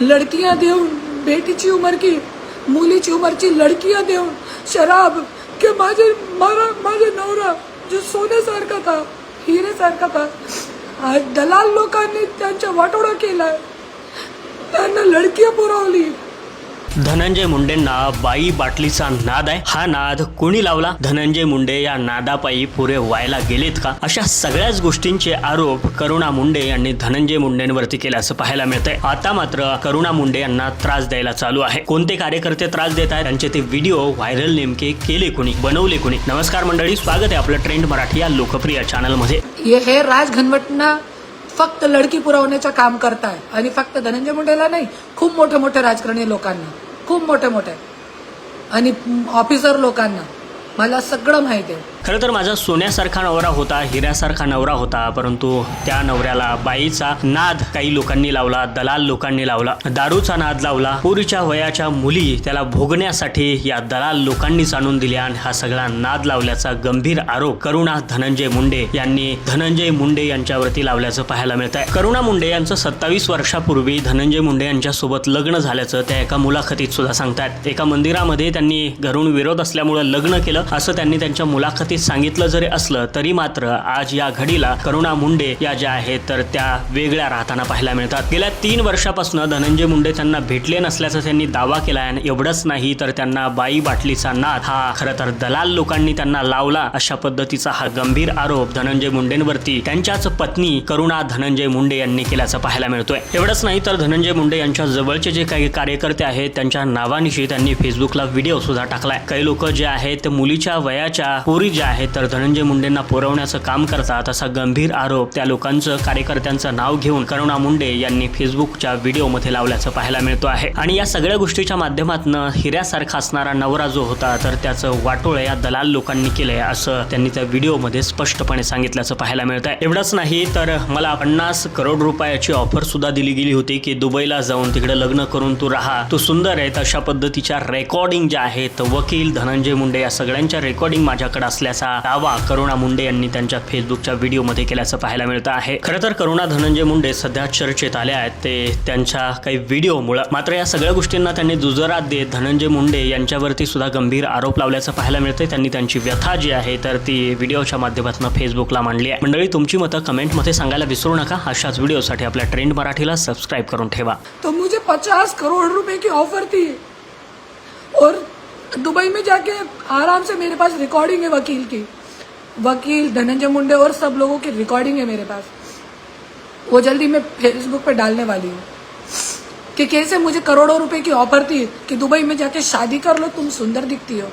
लडकियां देऊन बेटीची उमर की मुलीची उमरची लडकियां देऊन शराब की माझे मारा माझे नवरा जो सोन्यासारखा था हिरेसारखा था आज दलाल लोकांनी त्यांच्या वाटोळा केला त्यांना लडकिया पुरवली. धनंजय मुंडेंना बाई बाटलीचा नाद आहे. हा नाद कोणी लावला? धनंजय मुंडे या नादापायी पुरे व्हायला गेलेत का? अशा सगळ्याच गोष्टींचे आरोप करुणा मुंडे यांनी धनंजय मुंडेंवरती केल्याचं पाहायला मिळतंय. आता मात्र करुणा मुंडे यांना त्रास द्यायला चालू आहे. कोणते कार्यकर्ते त्रास देत आहेत? त्यांचे ते व्हिडिओ व्हायरल नेमके केले कोणी? बनवले कोणी? नमस्कार मंडळी स्वागत आहे आपलं ट्रेंड मराठी या लोकप्रिय चॅनलमध्ये. हे हे राज घनवटना फक्त लडकी पुरवण्याचं काम करताय आणि फक्त धनंजय मुंडेला नाही खूप मोठे मोठे राजकारणी लोकांना. खूप मोठे मोठे. आणि ऑफिसर लोकांना मला सगळं माहिती आहे. खरं तर माझा सोन्यासारखा नवरा होता हिऱ्यासारखा नवरा होता परंतु त्या नवऱ्याला बाईचा नाद काही लोकांनी लावला दलाल लोकांनी लावला दारूचा नाद लावला पोरीच्या वयाच्या मुली त्याला भोगण्यासाठी या दलाल लोकांनीच आणून दिल्या आणि हा सगळा नाद लावल्याचा गंभीर आरोप करुणा धनंजय मुंडे यांनी धनंजय मुंडे यांच्यावरती लावल्याचं पाहायला मिळत आहे करुणा मुंडे यांचं सत्तावीस वर्षापूर्वी धनंजय मुंडे यांच्यासोबत लग्न झाल्याचं त्या एका मुलाखतीत सुद्धा सांगतात एका मंदिरामध्ये त्यांनी घरून विरोध असल्यामुळे लग्न केलं असं त्यांनी त्यांच्या मुलाखतीत सांगितलं जरी असलं तरी मात्र आज या घडीला करुणा मुंडे या ज्या आहेत तर त्या वेगळ्या राहताना पाहायला मिळतात. गेल्या तीन वर्षापासून धनंजय मुंडे त्यांना भेटले नसल्याचा त्यांनी दावा केला आणि एवढंच नाही तर त्यांना बाई बाटलीचा नाद हा खरं तर दलाल लोकांनी त्यांना लावला अशा पद्धतीचा हा गंभीर आरोप धनंजय मुंडेंवरती त्यांच्याच पत्नी करुणा धनंजय मुंडे यांनी केल्याचं पाहायला मिळतोय. एवढंच नाही तर धनंजय मुंडे यांच्या जवळचे जे काही कार्यकर्ते आहेत त्यांच्या नावानिशी त्यांनी फेसबुकला व्हिडिओ सुद्धा टाकलाय. काही लोक जे आहेत ते मुलीच्या वयाच्या पोरी ज्या आहे. तर धनंजय मुंडेंना पुरवण्याचं काम करतात असा गंभीर आरोप त्या लोकांचं कार्यकर्त्यांचं नाव घेऊन करुणा मुंडे यांनी फेसबुकच्या व्हिडिओमध्ये लावल्याचं पाहायला मिळतो आहे. आणि या सगळ्या गोष्टीच्या माध्यमातून हिऱ्यासारखा असणारा नवरा जो होता तर त्याचं वाटोळ या दलाल लोकांनी केलंय असं त्यांनी त्या व्हिडिओमध्ये स्पष्टपणे सांगितल्याचं पाहायला मिळत आहे एवढंच नाही तर मला पन्नास करोड रुपयाची ऑफर सुद्धा दिली गेली होती की दुबईला जाऊन तिकडे लग्न करून तू राहा. तू सुंदर आहे अशा पद्धतीच्या रेकॉर्डिंग ज्या आहेत वकील धनंजय मुंडे या सगळ्यांच्या रेकॉर्डिंग माझ्याकडे असल्याचा दावा करुणा मुंडे यांनी त्यांच्या फेसबुकच्या व्हिडिओमध्ये केल्याचं पाहायला मिळतं आहे. खरं तर करुणा धनंजय मुंडे सध्या चर्चेत आल्या आहेत. ते त्यांच्या काही व्हिडिओमुळे. मात्र या सगळ्या गोष्टींना त्यांनी दुजरा देत धनंजय मुंडे यांच्यावरती सुद्धा गंभीर आरोप लावल्याचं पाहायला मिळतंय. त्यांनी त्यांची व्यथा जी आहे तर ती व्हिडिओच्या माध्यमातून फेसबुकला मांडली आहे. मंडळी तुमची मतं कमेंटमध्ये सांगायला विसरू नका. अशाच व्हिडिओसाठी आपल्या ट्रेंड मराठीला सबस्क्राईब करून ठेवा. तो मुझे पचास करोड़ रुपये की ऑफर थी. और दुबई में जाके आराम से मेरे पास रिकॉर्डिंग है वकील की। वकील, धनंजय मुंडे और सब लोगों की रिकॉर्डिंग है मेरे पास। वो जल्दी मैं फेसबुक पर डालने वाली हूँ। कि कैसे मुझे करोड़ों रुपए की ऑफ़र थी कि दुबई में जाके शादी कर लो, तुम सुंदर दिखती हो।